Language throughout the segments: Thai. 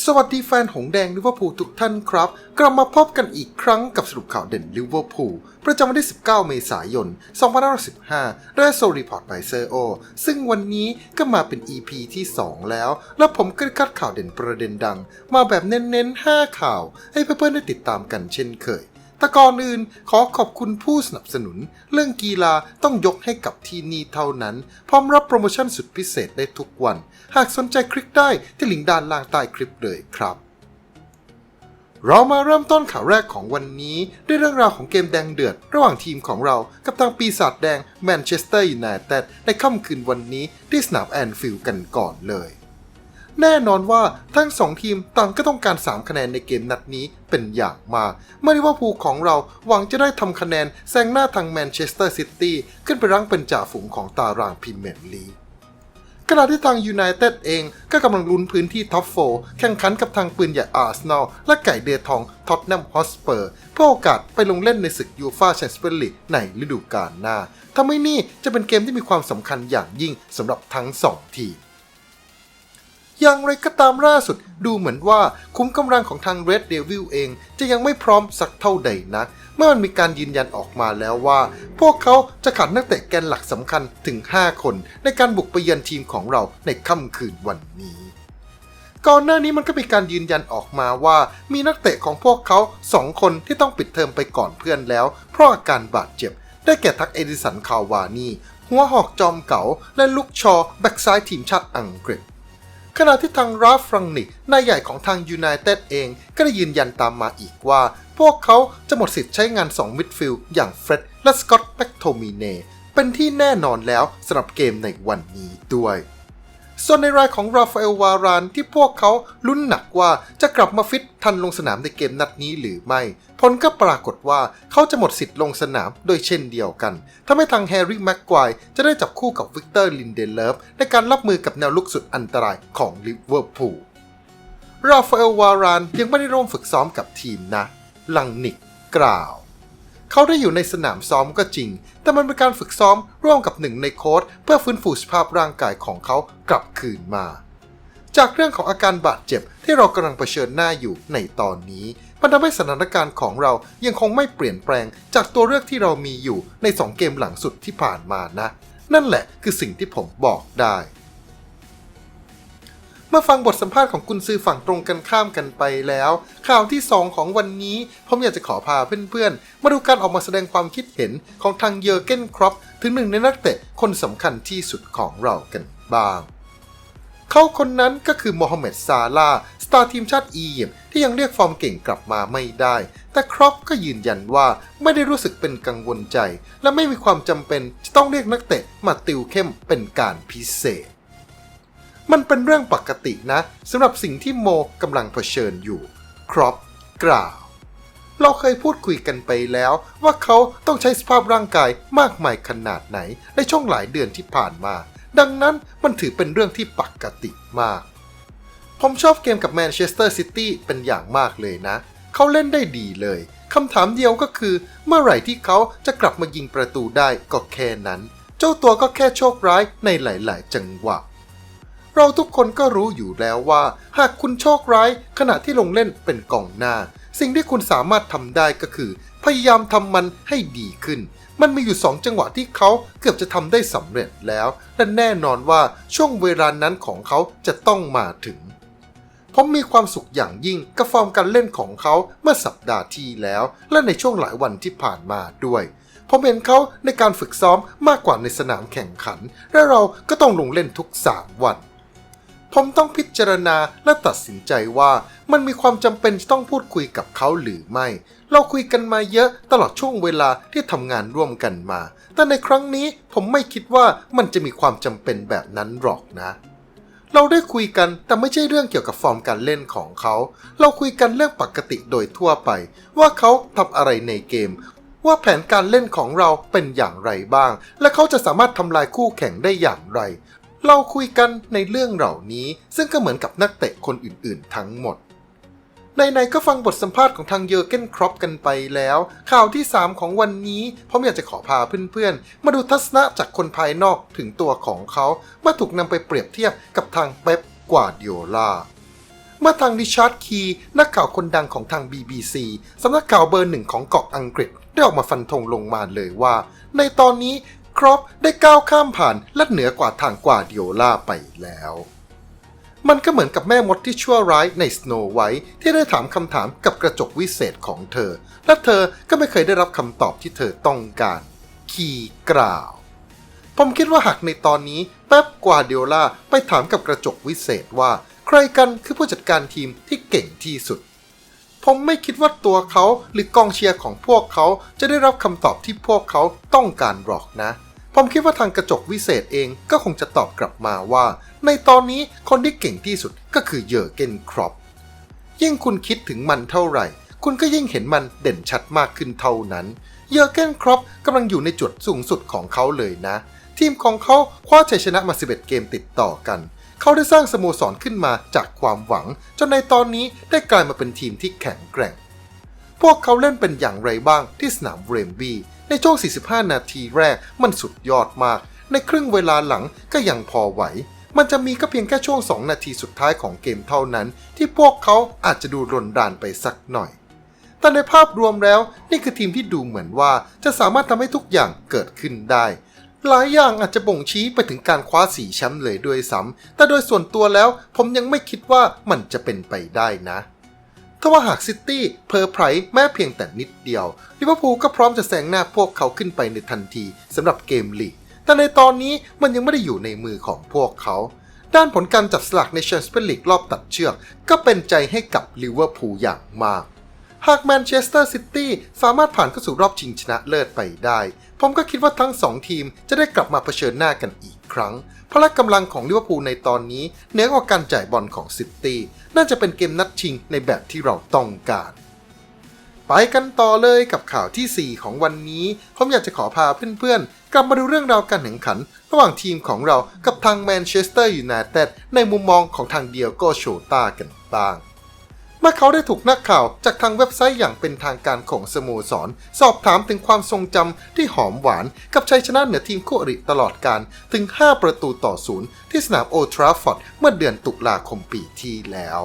สวัสดีแฟนหงแดงลิเวอร์พูลทุกท่านครับ กลับมาพบกันอีกครั้งกับสรุปข่าวเด่นลิเวอร์พูลประจำวันที่ 19 เมษายน 2565และโซรีพอร์ตไบเซอร์โอซึ่งวันนี้ก็มาเป็น EP ที่ 2 แล้ว และผมก็คัดข่าวเด่นประเด็นดัง มาแบบเน้นๆ 5 ข่าว ให้เพื่อนๆได้ติดตามกันเช่นเคย แต่ก่อนอื่นขอขอบคุณผู้สนับสนุน เรื่องกีฬาต้องยกให้กับที่นี่เท่านั้น พร้อมรับโปรโมชั่นสุดพิเศษได้ทุกวัน หากสนใจคลิกได้ที่ลิงก์ด้านล่างใต้คลิปเลยครับ เรามาเริ่มต้นข่าวแรกของวันนี้ ด้วยเรื่องราวของเกมแดงเดือด ระหว่างทีมของเรากับทางปีศาจแดงแมนเชสเตอร์ยูไนเต็ดในค่ำคืนวันนี้ที่สนามแอนฟิลด์กันก่อนเลย แน่นอนว่าทั้งสองทีมต่างก็ต้องการ 3 คะแนนในเกมนัดนี้เป็นอย่างมากเมื่อลิเวอร์พูลของเราหวังจะได้ทำคะแนนแซงหน้าทางแมนเชสเตอร์ซิตี้ขึ้นไปรั้งเป็นจ่าฝูงของตารางพรีเมียร์ลีกขณะที่ทางยูไนเต็ดเองก็กำลังลุ้นพื้นที่ท็อปโฟแข่งขันกับทางปืนใหญ่อาร์เซนอลและไก่เดือทองท็อตแนมฮอสเปอร์ เพื่อโอกาสไปลงเล่นในศึกยูฟาแชมเปี้ยนลีกในฤดูกาลหน้าทำให้นี่จะเป็นเกมที่มีความสำคัญอย่างยิ่งสำหรับทั้งสองทีม อย่างไรก็ตามล่าสุดดูเหมือนว่าคุ้มกำลังของทาง Red Devil เอง จะยังไม่พร้อมสักเท่าใดนัก เมื่อมันมีการยืนยันออกมาแล้วว่า พวกเขาจะขาดนักเตะแกนหลักสำคัญถึง 5 คน ในการบุกไปเยือนทีมของเราในค่ำคืนวันนี้ ก่อนหน้านี้มันก็มีการยืนยันออกมาว่า มีนักเตะของพวกเขา 2 คนที่ต้องปิดเทอมไปก่อนเพื่อนแล้ว เพราะอาการบาดเจ็บ ได้แก่ทักเอดิสันคาวานีหัวหอกจอมเก๋าและลุกชอแบ็กซ้ายทีมชาติอังกฤษ ขณะที่ทางราฟฟรังนิกนายใหญ่ของทางยูไนเต็ดเองก็ได้ยืนยันตามมาอีกว่า พวกเขาจะหมดสิทธิ์ใช้งาน 2 มิดฟิลด์อย่างเฟร็ดและสกอตแบ็กโทมิเนเป็นที่แน่นอนแล้วสำหรับเกมในวันนี้ด้วย ส่วนในรายของราฟาเอลวารานที่พวกเขาลุ้นหนักว่าจะกลับมาฟิตทันลงสนามในเกมนัดนี้หรือไม่ ผลก็ปรากฏว่าเขาจะหมดสิทธิ์ลงสนามโดยเช่นเดียวกันทำให้ทางแฮร์รี่แม็กควายจะได้จับคู่กับวิกเตอร์ลินเดเลฟในการรับมือกับแนวลุกสุดอันตรายของลิเวอร์พูลราฟาเอลวารานยังไม่ได้ร่วมฝึกซ้อมกับทีมนะ ลังนิกกล่าว เขาได้อยู่ในสนามซ้อมก็จริง แต่มันเป็นการฝึกซ้อมร่วมกับหนึ่งในโค้ชเพื่อฟื้นฟูสภาพร่างกายของเขากลับคืนมา จากเรื่องของอาการบาดเจ็บที่เรากำลังเผชิญหน้าอยู่ในตอนนี้ มันทำให้สถานการณ์ของเรายังคงไม่เปลี่ยนแปลงจากตัวเลือกที่เรามีอยู่ใน 2 เกมหลังสุดที่ผ่านมานะ นั่นแหละคือสิ่งที่ผมบอกได้ เมื่อฟังบทสัมภาษณ์ของกุนซือฝั่งตรงกันข้ามกันไปแล้ว ข่าวที่ 2 ของวันนี้ผมอยากจะขอพาเพื่อนๆ มาดูการออกมาแสดงความคิดเห็นของทางเยอร์เกนครอปถึงหนึ่งในนักเตะคนสำคัญที่สุดของเรากันบ้าง เขาคนนั้นก็คือโมฮัมเหม็ดซาลาสตาร์ทีมชาติอียิปต์ที่ยังเรียกฟอร์มเก่งกลับมาไม่ได้ แต่ครอปก็ยืนยันว่าไม่ได้รู้สึกเป็นกังวลใจ และไม่มีความจำเป็นจะต้องเรียกนักเตะมาติวเข้มเป็นการพิเศษ มันเป็นเรื่องปกตินะสำหรับสิ่งที่โมกำลังเผชิญอยู่ ครอปกล่าว เราเคยพูดคุยกันไปแล้ว ว่าเขาต้องใช้สภาพร่างกายมากมายขนาดไหนในช่วงหลายเดือนที่ผ่านมา ดังนั้นมันถือเป็นเรื่องที่ปกติมาก ผมชอบเกมกับแมนเชสเตอร์ซิตี้เป็นอย่างมากเลยนะ เขาเล่นได้ดีเลยคำถามเดียวก็คือ เมื่อไหร่ที่เขาจะกลับมายิงประตูได้ก็แค่นั้น เจ้าตัวก็แค่โชคร้ายในหลาย ๆ จังหวะ เราทุกคนก็รู้อยู่แล้วว่า หากคุณโชคร้ายขณะที่ลงเล่นเป็นกองหน้า สิ่งที่คุณสามารถทำได้ก็คือ พยายามทำมันให้ดีขึ้น มันมีอยู่สองจังหวะที่เขาเกือบจะทำได้สำเร็จแล้ว และแน่นอนว่าช่วงเวลานั้นของเขาจะต้องมาถึงผมมีความสุขอย่างยิ่งกับฟอร์มการเล่นของเขาเมื่อสัปดาห์ที่แล้ว และในช่วงหลายวันที่ผ่านมาด้วยผมเห็นเขาในการฝึกซ้อมมากกว่าในสนามแข่งขัน และเราก็ต้องลงเล่นทุก 3 วัน ผมต้องพิจารณาและตัดสินใจว่ามันมีความจำเป็นต้องพูดคุยกับเขาหรือไม่ เราคุยกันมาเยอะตลอดช่วงเวลาที่ทำงานร่วมกันมา แต่ในครั้งนี้ผมไม่คิดว่ามันจะมีความจำเป็นแบบนั้นหรอกนะ เราได้คุยกันแต่ไม่ใช่เรื่องเกี่ยวกับฟอร์มการเล่นของเขา เราคุยกันเรื่องปกติโดยทั่วไป ว่าเขาทำอะไรในเกม ว่าแผนการเล่นของเราเป็นอย่างไรบ้าง และเขาจะสามารถทำลายคู่แข่งได้อย่างไร เราคุยกันในเรื่องเหล่านี้ ซึ่งก็เหมือนกับนักเตะคนอื่นๆ ทั้งหมดในๆก็ฟังบทสัมภาษณ์ของทางเยอร์เกนครอปกันไปแล้ว ข่าวที่ 3 ของวันนี้ผมอยากจะขอพาเพื่อนๆ มาดูทัศนะจากคนภายนอกถึงตัวของเขาเมื่อถูกนำไปเปรียบเทียบกับทางเป๊ปกวาดิโอลาเมื่อทางริชาร์ดคีนักข่าวคนดังของทาง BBC สำนักข่าวเบอร์หนึ่งของเกาะอังกฤษได้ออกมาฟันธงลงมาเลยว่า ในตอนนี้ รอปได้ก้าวข้ามผ่านและเหนือกว่าทางกว่าดิโอลาไปแล้ว มันก็เหมือนกับแม่มดที่ชั่วร้ายในสโนไวท์ที่ได้ถามคำถามกับกระจกวิเศษของเธอ และเธอก็ไม่เคยได้รับคำตอบที่เธอต้องการ คีกล่าว ผมคิดว่าหากในตอนนี้เป๊ปกว่าดิโอลาไปถามกับกระจกวิเศษว่า ใครกันคือผู้จัดการทีมที่เก่งที่สุดผมไม่คิดว่าตัวเขาหรือกองเชียร์ของพวกเขาจะได้รับคำตอบที่พวกเขาต้องการหรอกนะ ผมคิดว่าทางกระจกวิเศษเองก็คงจะตอบกลับมาว่า ในตอนนี้คนที่เก่งที่สุดก็คือเยอร์เกนครอปยิ่งคุณคิดถึงมันเท่าไหร่ คุณก็ยิ่งเห็นมันเด่นชัดมากขึ้นเท่านั้น เยอร์เกนครอปกำลังอยู่ในจุดสูงสุดของเขาเลยนะ ทีมของเขาคว้าชัยชนะมา 11 เกมติดต่อกัน เขาได้สร้างสโมสรขึ้นมาจากความหวัง จนในตอนนี้ได้กลายมาเป็นทีมที่แข็งแกร่ง พวกเขาเล่นเป็นอย่างไรบ้างที่สนามเวมบี ในช่วง 45 นาทีแรกมันสุดยอดมาก ในครึ่งเวลาหลังก็ยังพอไหว มันจะมีก็เพียงแค่ช่วง 2 นาทีสุดท้ายของเกมเท่านั้น ที่พวกเขาอาจจะดูรนรานไปสักหน่อย แต่ในภาพรวมแล้วนี่คือทีมที่ดูเหมือนว่าจะสามารถทำให้ทุกอย่างเกิดขึ้นได้หลายอย่างอาจจะบ่งชี้ไปถึงการคว้าสีแชมป์เลยด้วยซ้ำแต่โดยส่วนตัวแล้วผมยังไม่คิดว่ามันจะเป็นไปได้นะ ถ้าว่าหากซิตี้เพอร์ไพรส์แม้เพียงแต่นิดเดียวลิเวอร์พูลก็พร้อมจะแซงหน้าพวกเขาขึ้นไปในทันทีสำหรับเกมลีก แต่ในตอนนี้มันยังไม่ได้อยู่ในมือของพวกเขา ด้านผลการจับสลากในแชมเปี้ยนลีกรอบตัดเชือก ก็เป็นใจให้กับลิเวอร์พูลอย่างมาก หากแมนเชสเตอร์ซิตี้สามารถผ่านเข้าสู่รอบชิงชนะเลิศไปได้ ผมก็คิดว่าทั้งสองทีมจะได้กลับมาเผชิญหน้ากันอีก ครั้ง พละกำลังของลิเวอร์พูลในตอนนี้เหนือกว่าการจ่ายบอลของซิตี้น่าจะเป็นเกมนัดชิงในแบบที่เราต้องการ ไปกันต่อเลยกับข่าวทีสี่ 4 ของวันนี้ ผมอยากจะขอพาเพื่อนๆ กลับมาดูเรื่องราวการแข่งขัน ระหว่างทีมของเรากับทางแมนเชสเตอร์ยูไนเต็ดในมุมมองของทางเดียโกโชตากันบ้าง เมื่อเขาได้ถูกนักข่าวจากทางเว็บไซต์อย่างเป็นทางการของสโมสร สอบถามถึงความทรงจำที่หอมหวานกับชัยชนะเหนือทีมคู่อริตลอดการถึง 5 ประตูต่อศูนย์ที่สนามโอทราฟอร์ดเมื่อเดือนตุลาคมปีที่แล้ว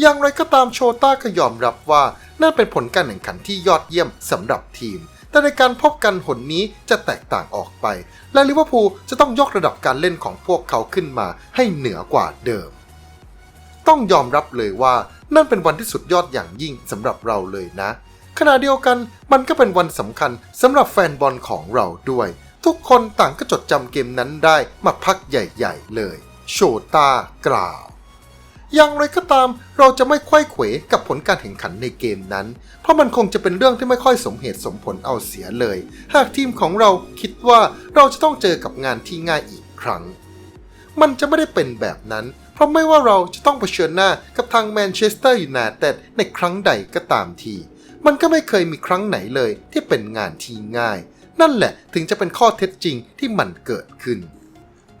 อย่างไรก็ตามโชต้าก็ยอมรับว่านั่นเป็นผลการแข่งขันที่ยอดเยี่ยมสำหรับทีม แต่ในการพบกันหนนี้จะแตกต่างออกไป และลิเวอร์พูลจะต้องยกระดับการเล่นของพวกเขาขึ้นมาให้เหนือกว่าเดิม ต้องยอมรับเลยว่า นั่นเป็นวันที่สุดยอดอย่างยิ่งสำหรับเราเลยนะ ขณะเดียวกันมันก็เป็นวันสำคัญสำหรับแฟนบอลของเราด้วย ทุกคนต่างก็จดจำเกมนั้นได้มาพักใหญ่ๆเลย โชตากล่าวอย่างไรก็ตามเราจะไม่ไขว้เขวกับผลการแข่งขันในเกมนั้น เพราะมันคงจะเป็นเรื่องที่ไม่ค่อยสมเหตุสมผลเอาเสียเลย หากทีมของเราคิดว่าเราจะต้องเจอกับงานที่ง่ายอีกครั้ง มันจะไม่ได้เป็นแบบนั้น เพราะไม่ว่าเราจะต้องเผชิญหน้ากับทางแมนเชสเตอร์ยูไนเต็ดในครั้งใดก็ตามที มันก็ไม่เคยมีครั้งไหนเลยที่เป็นงานที่ง่าย นั่นแหละถึงจะเป็นข้อเท็จจริงที่มันเกิดขึ้น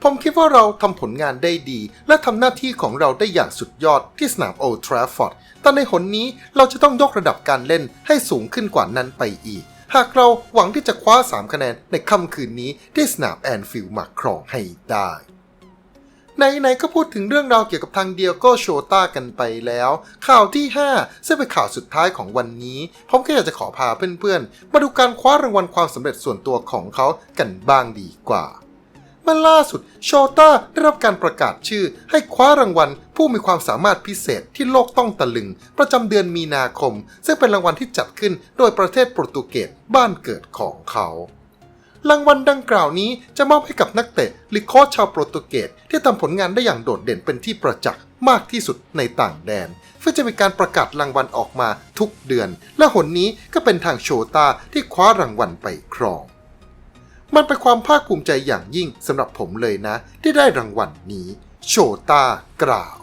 ผมคิดว่าเราทำผลงานได้ดี และทำหน้าที่ของเราได้อย่างสุดยอดที่สนามโอลทราฟฟอร์ด แต่ในหนนี้เราจะต้องยกระดับการเล่นให้สูงขึ้นกว่านั้นไปอีก หากเราหวังที่จะคว้า 3 คะแนนในค่ำคืนนี้ที่สนามแอนฟิลด์มาครองให้ได้ ไหนๆก็พูดถึงเรื่องราวเกี่ยวกับทางเดียโกโชต้ากันไปแล้ว ข่าวที่ 5 ซึ่งเป็นข่าวสุดท้ายของวันนี้ผมก็อยากจะขอพาเพื่อนๆ มาดูการคว้ารางวัลความสำเร็จส่วนตัวของเขากันบ้างดีกว่าเมื่อล่าสุดโชต้าได้รับการประกาศชื่อ ให้คว้ารางวัลผู้มีความสามารถพิเศษที่โลกต้องตะลึง ประจำเดือนมีนาคม ซึ่งเป็นรางวัลที่จัดขึ้นโดยประเทศโปรตุเกสบ้านเกิดของเขา รางวัลดังกล่าวนี้จะมอบให้กับนักเตะหรือโค้ชชาวโปรตุเกสที่ทำผลงานได้อย่างโดดเด่นเป็นที่ประจักษ์มากที่สุดในต่างแดนเพื่อจะมีการประกาศรางวัลออกมาทุกเดือน และหนนี้ก็เป็นทางโชตาที่คว้ารางวัลไปครอง มันเป็นความภาคภูมิใจอย่างยิ่งสำหรับผมเลยนะ ที่ได้รางวัลนนี้ โชตากล่าว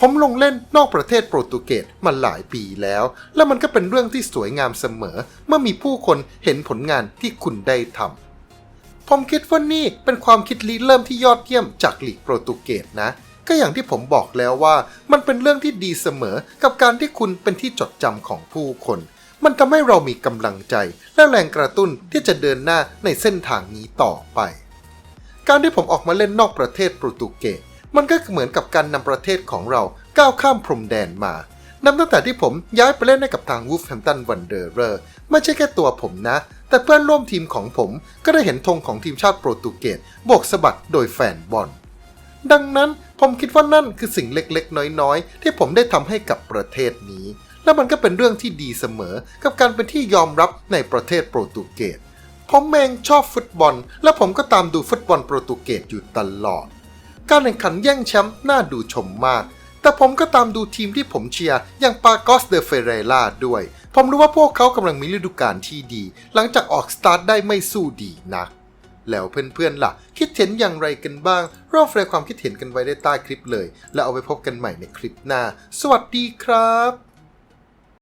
ผมลงเล่นนอกประเทศโปรตุเกสมาหลายปีแล้ว และมันก็เป็นเรื่องที่สวยงามเสมอ เมื่อมีผู้คนเห็นผลงานที่คุณได้ทำผมคิดว่านี่เป็นความคิดริเริ่มที่ยอดเยี่ยมจากลีกโปรตุเกสนะ ก็อย่างที่ผมบอกแล้วว่า มันเป็นเรื่องที่ดีเสมอกับการที่คุณเป็นที่จดจำของผู้คน มันทำให้เรามีกำลังใจ และแรงกระตุ้นที่จะเดินหน้าในเส้นทางนี้ต่อไป การที่ผมออกมาเล่นนอกประเทศโปรตุเกส มันก็เหมือนกับการนำประเทศของเราก้าวข้ามพรมแดนมา นับตั้งแต่ที่ผมย้ายไปเล่นให้กับทางวูฟแฮมตันวันเดอร์เรอร์ไม่ใช่แค่ตัวผมนะ แต่เพื่อนร่วมทีมของผมก็ได้เห็นธงของทีมชาติโปรตุเกสโบกสะบัดโดยแฟนบอล ดังนั้นผมคิดว่านั่นคือสิ่งเล็กๆ น้อยๆ ที่ผมได้ทำให้กับประเทศนี้ และมันก็เป็นเรื่องที่ดีเสมอ กับการเป็นที่ยอมรับในประเทศโปรตุเกสผมเองชอบฟุตบอล และผมก็ตามดูฟุตบอลโปรตุเกสอยู่ตลอด การแข่งขันแย่งแชมป์น่าดูชมมาก แต่ผมก็ตามดูทีมที่ผมเชียร์อย่างปากอสเดเฟเรล่าด้วย ผมรู้ว่าพวกเขากำลังมีฤดูกาลที่ดี หลังจากออกสตาร์ทได้ไม่สู้ดีนักแล้วเพื่อนๆล่ะ คิดเห็นอย่างไรกันบ้างร่วมแสดงความคิดเห็นกันไว้ได้ใต้คลิปเลย แล้วเอาไปพบกันใหม่ในคลิปหน้า สวัสดีครับ